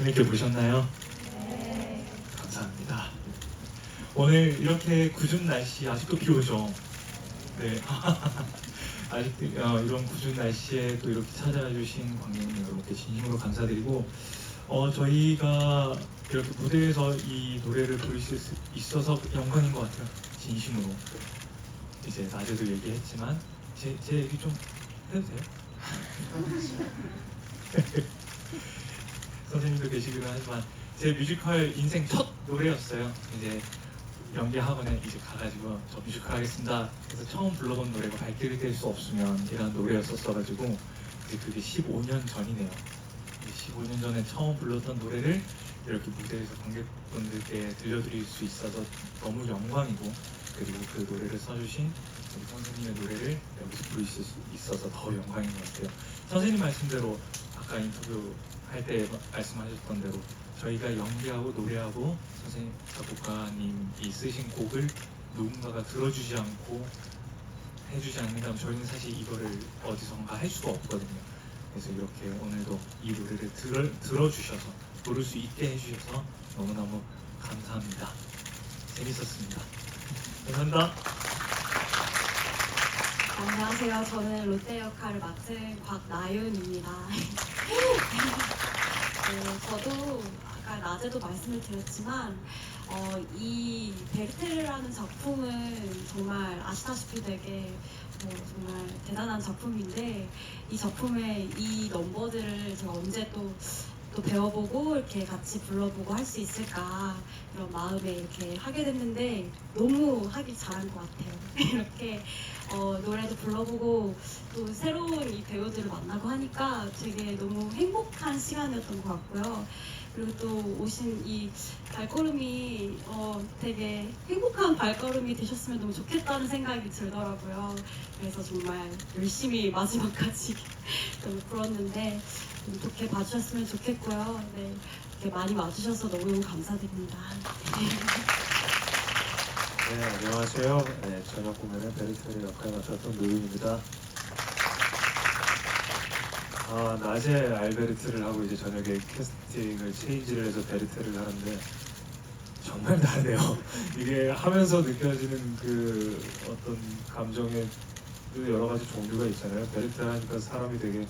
재밌게 보셨나요? 감사합니다. 오늘 이렇게 궂은 날씨 아직도 비 오죠? 네. 아직도 어, 이런 궂은 날씨에 또 이렇게 찾아와 주신 관객님 여러분께 진심으로 감사드리고 어, 저희가 이렇게 무대에서 이 노래를 부를 수 있- 있어서 영광인 것 같아요. 진심으로. 이제 낮에도 얘기했지만 제, 제 얘기 좀 해도 돼요? 선생님도 계시기도 하지만 제 뮤지컬 인생 첫 노래였어요. 이제 연기 학원에 이제 가가지고 저 뮤지컬 하겠습니다. 그래서 처음 불러본 노래가 발길이 될 수 없으면 이라는 노래였었어가지고 이제 그게 15년 전이네요. 15년 전에 처음 불렀던 노래를 이렇게 무대에서 관객분들께 들려드릴 수 있어서 너무 영광이고 그리고 그 노래를 써주신 우리 선생님의 노래를 여기서 부를 수 있어서 더 영광인 것 같아요. 선생님 말씀대로 아까 인터뷰 할 때 말씀하셨던 대로 저희가 연기하고 노래하고 선생님 작곡가님이 쓰신 곡을 누군가가 들어주지 않고 해주지 않는다면 저희는 사실 이거를 어디선가 할 수가 없거든요. 그래서 이렇게 오늘도 이 노래를 들어, 들어주셔서 부를 수 있게 해주셔서 너무너무 감사합니다. 재밌었습니다. 감사합니다. 안녕하세요. 저는 롯데 역할을 맡은 곽나윤입니다. 네, 저도 아까 낮에도 말씀을 드렸지만 어, 이 베르테르라는 작품은 정말 아시다시피 되게 뭐 정말 대단한 작품인데 이 작품의 이 넘버들을 제가 언제 또, 또 배워보고 이렇게 같이 불러보고 할 수 있을까 이런 마음에 이렇게 하게 됐는데 너무 하기 잘한 것 같아요. 이렇게 어, 노래도 불러보고 또 새로운 이 배우들을 만나고 하니까 되게 너무 행복한 시간이었던 것 같고요. 그리고 또 오신 이 발걸음이 어, 되게 행복한 발걸음이 되셨으면 너무 좋겠다는 생각이 들더라고요. 그래서 정말 열심히 마지막까지 너무 불었는데 좀 좋게 봐주셨으면 좋겠고요. 네, 이렇게 많이 와주셔서 너무너무 감사드립니다. 네, 안녕하세요. 네, 저녁 공연의 베르테르 역할 맡았던 노윤입니다. 아, 낮에 알베르트를 하고 이제 저녁에 캐스팅을 체인지를 해서 베르테를 하는데 정말 다르네요. 이게 하면서 느껴지는 그 어떤 감정의 그 여러 가지 종류가 있잖아요. 베르테 하니까 사람이 되게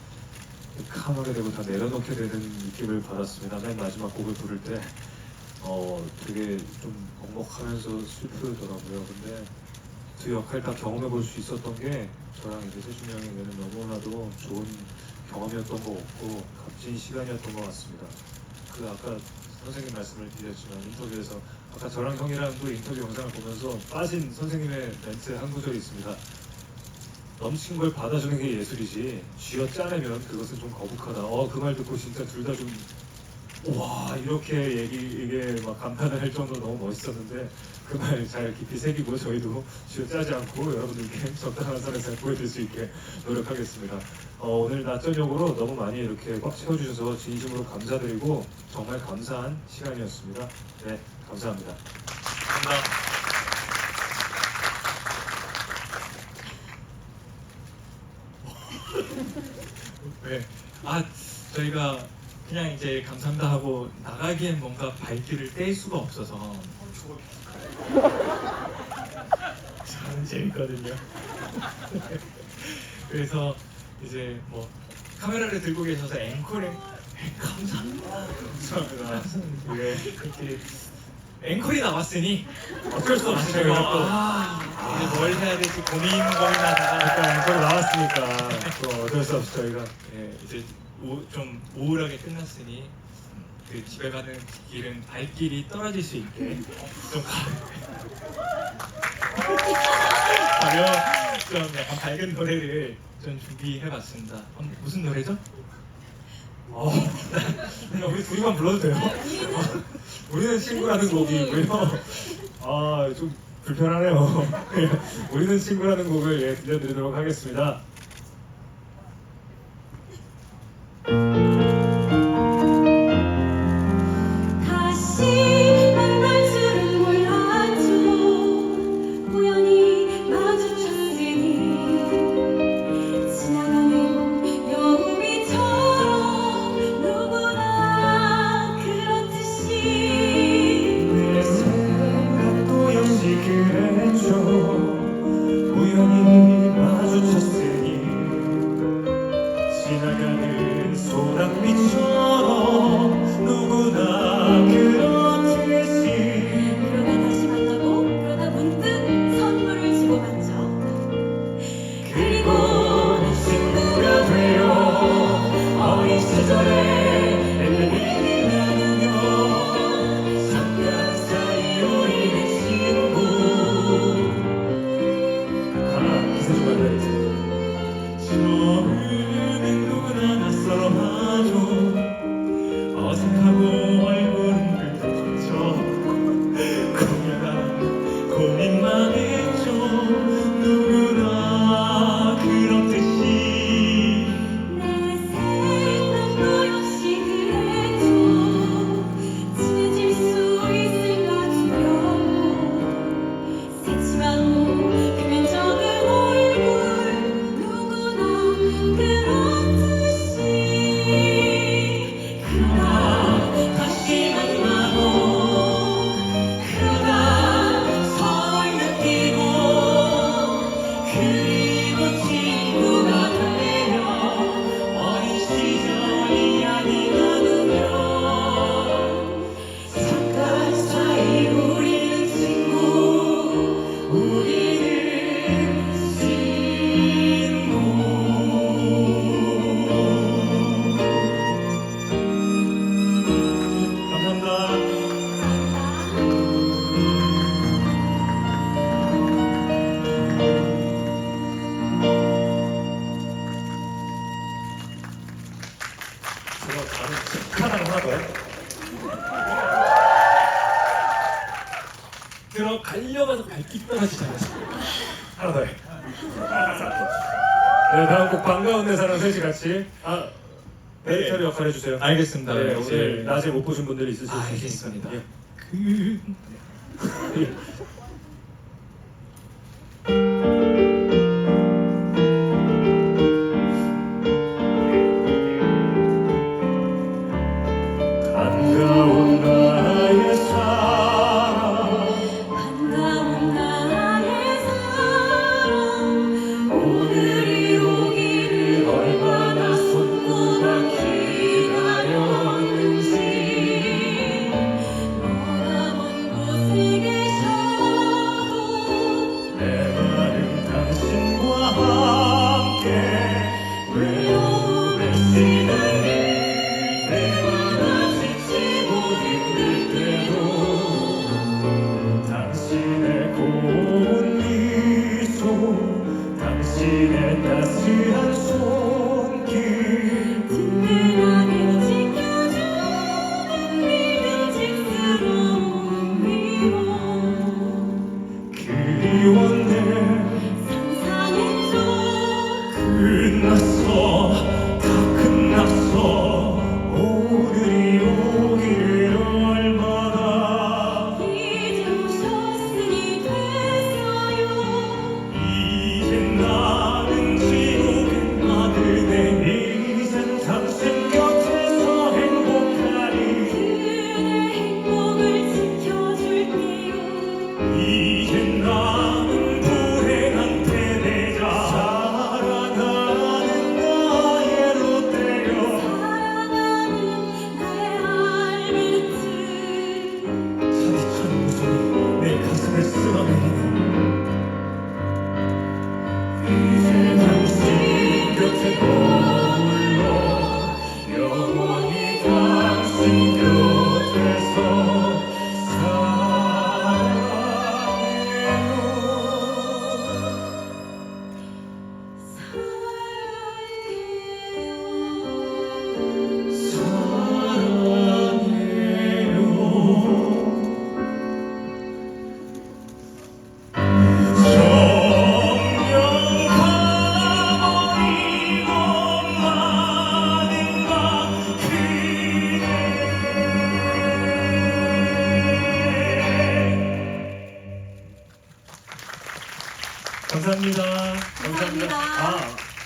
캄하게 되고 다 내려놓게 되는 느낌을 받았습니다. 맨 마지막 곡을 부를 때 어, 되게 좀 먹먹하면서 슬프더라고요. 근데 두 역할 다 경험해 볼 수 있었던 게 저랑 이제 세준이 형에게는 너무나도 좋은 경험이었던 것 같고 값진 시간이었던 것 같습니다. 그 아까 선생님 말씀을 드렸지만 인터뷰에서 아까 저랑 형이랑도 인터뷰 영상을 보면서 빠진 선생님의 멘트 한 구절이 있습니다. 넘친 걸 받아주는 게 예술이지 쥐어 짜내면 그것은 좀 거북하다. 어 그 말 듣고 진짜 둘 다 좀 와 이렇게 얘기 이게 막 감탄을 할 정도로 너무 멋있었는데 그 말 잘 깊이 새기고 저희도 쥐어 짜지 않고 여러분들께 적당한 선에서 보여드릴 수 있게 노력하겠습니다. 어, 오늘 낮 저녁으로 너무 많이 이렇게 꽉 채워주셔서 진심으로 감사드리고 정말 감사한 시간이었습니다. 네 감사합니다. 감사합니다. 네. 아, 저희가 그냥 이제 감사합니다 하고 나가기엔 뭔가 발길을 뗄 수가 없어서 저는 재밌거든요. 그래서 이제 뭐 카메라를 들고 계셔서 앵콜에 감사합니다. 감사합니다. 예, 이렇게 앵콜이 나왔으니 어쩔 수 없이 저희가 또 아, 이제 뭘 해야 될지 고민 고민하다가 일단 앵콜이 나왔으니까 또 어쩔 수 없이 저희가 예, 이제 우, 좀 우울하게 끝났으니 음, 그 집에 가는 길은 발길이 떨어질 수 있게 좀 가- 가려 좀 약간 밝은 노래를 좀 준비해봤습니다. 어, 무슨 노래죠? 어, 우리 둘이만 불러도 돼요? 어, 우리는 친구라는 곡이고요. 아 좀 불편하네요. 우리는 친구라는 곡을 예, 들려드리도록 하겠습니다. 하나 더해. 네, 다음 곡 반가운 내 사랑 셋이 같이 아 베리터리 역할 해주세요. 알겠습니다. 네, 이제- 오늘 낮에 못 보신 분들이 있으실 수 아, 있으니까. 알겠습니다. 예. 그 따스한 손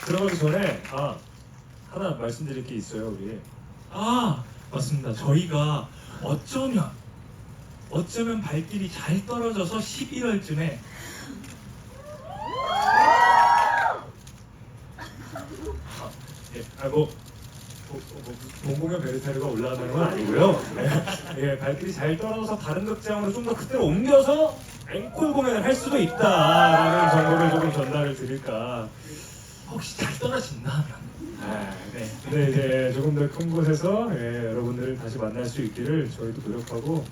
들어가기 전에 아 하나 말씀드릴 게 있어요 우리. 아 맞습니다. 저희가 어쩌면 어쩌면 발길이 잘 떨어져서 11월쯤에 예, 아뭐 공공연 베르테르가 올라가는 건 아니고요. 예, 예, 발길이 잘 떨어져서 다른 극장으로 좀 더 그때로 옮겨서 앵콜 공연을 할 수도 있다라는 정보를 조금 전달을 드릴까. 혹시 잘 떨어진다 하면 아, 네. 근데 이제 조금 더 큰 곳에서 예, 여러분들을 다시 만날 수 있기를 저희도 노력하고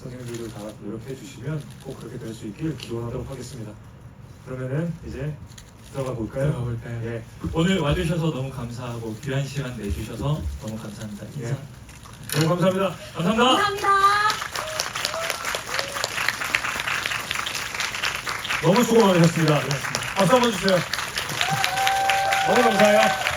선생님들도 다 노력해 주시면 꼭 그렇게 될 수 있길 기원하도록 하겠습니다. 그러면은 이제 들어가 볼까요? 들어가 볼까요? 예. 오늘 와주셔서 너무 감사하고 귀한 시간 내주셔서 너무 감사합니다. 인사. 예. 너무 감사합니다. 감사합니다. 감사합니다. 너무 수고 많으셨습니다. 박수 한번 주세요. 너무 감사해요.